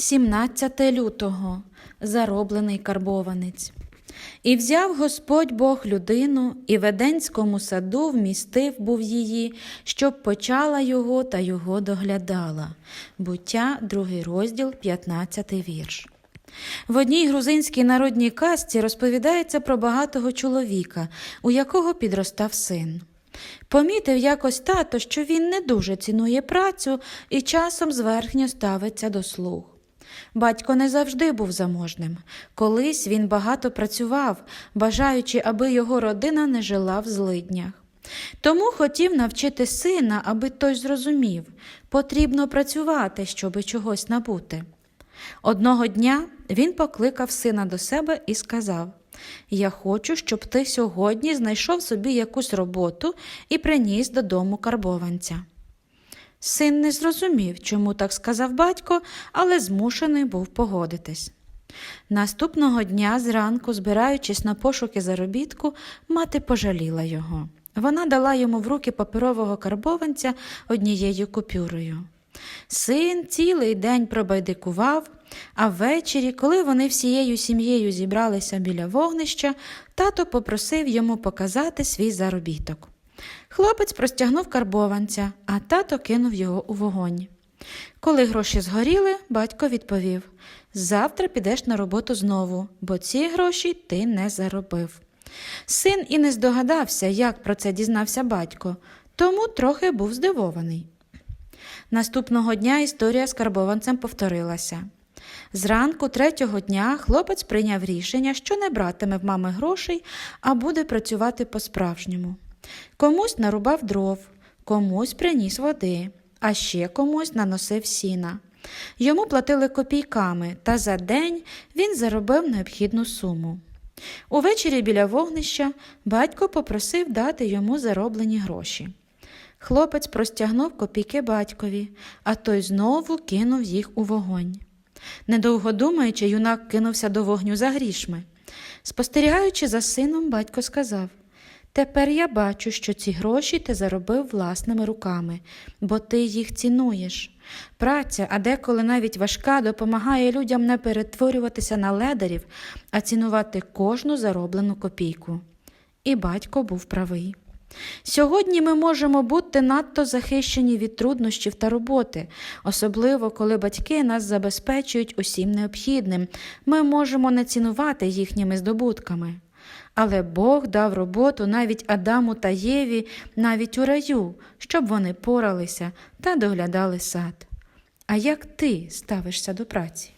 17 лютого зароблений карбованець. І взяв Господь Бог людину, і в Еденському саду вмістив був її, щоб почала його та його доглядала. Буття, другий розділ, 15 вірш. В одній грузинській народній казці розповідається про багатого чоловіка, у якого підростав син. Помітив якось тато, що він не дуже цінує працю і часом зверхньо ставиться до слуг. Батько не завжди був заможним. Колись він багато працював, бажаючи, аби його родина не жила в злиднях. Тому хотів навчити сина, аби той зрозумів потрібно працювати, щоби чогось набути. Одного дня він покликав сина до себе і сказав: Я хочу, щоб ти сьогодні знайшов собі якусь роботу і приніс додому карбованця. Син не зрозумів, чому так сказав батько, але змушений був погодитись. Наступного дня, зранку, збираючись на пошуки заробітку, мати пожаліла його. Вона дала йому в руки паперового карбованця однією купюрою. Син цілий день пробайдикував, а ввечері, коли вони всією сім'єю зібралися біля вогнища, тато попросив йому показати свій заробіток. Хлопець простягнув карбованця, а тато кинув його у вогонь. Коли гроші згоріли, батько відповів Завтра підеш на роботу знову, бо ці гроші ти не заробив. Син і не здогадався, як про це дізнався батько, тому трохи був здивований. Наступного дня історія з карбованцем повторилася. Зранку третього дня хлопець прийняв рішення, що не братиме в мами грошей, а буде працювати по-справжньому. Комусь нарубав дров, комусь приніс води, а ще комусь наносив сіна. Йому платили копійками, та за день він заробив необхідну суму. Увечері біля вогнища батько попросив дати йому зароблені гроші. Хлопець простягнув копійки батькові, а той знову кинув їх у вогонь. Недовго думаючи, юнак кинувся до вогню за грішми. Спостерігаючи за сином, батько сказав Тепер я бачу, що ці гроші ти заробив власними руками, бо ти їх цінуєш. Праця, а деколи навіть важка, допомагає людям не перетворюватися на ледарів, а цінувати кожну зароблену копійку. І батько був правий. Сьогодні ми можемо бути надто захищені від труднощів та роботи, особливо коли батьки нас забезпечують усім необхідним, ми можемо не цінувати їхніми здобутками. Але Бог дав роботу навіть Адаму та Єві, навіть у раю, щоб вони поралися та доглядали сад. А як ти ставишся до праці?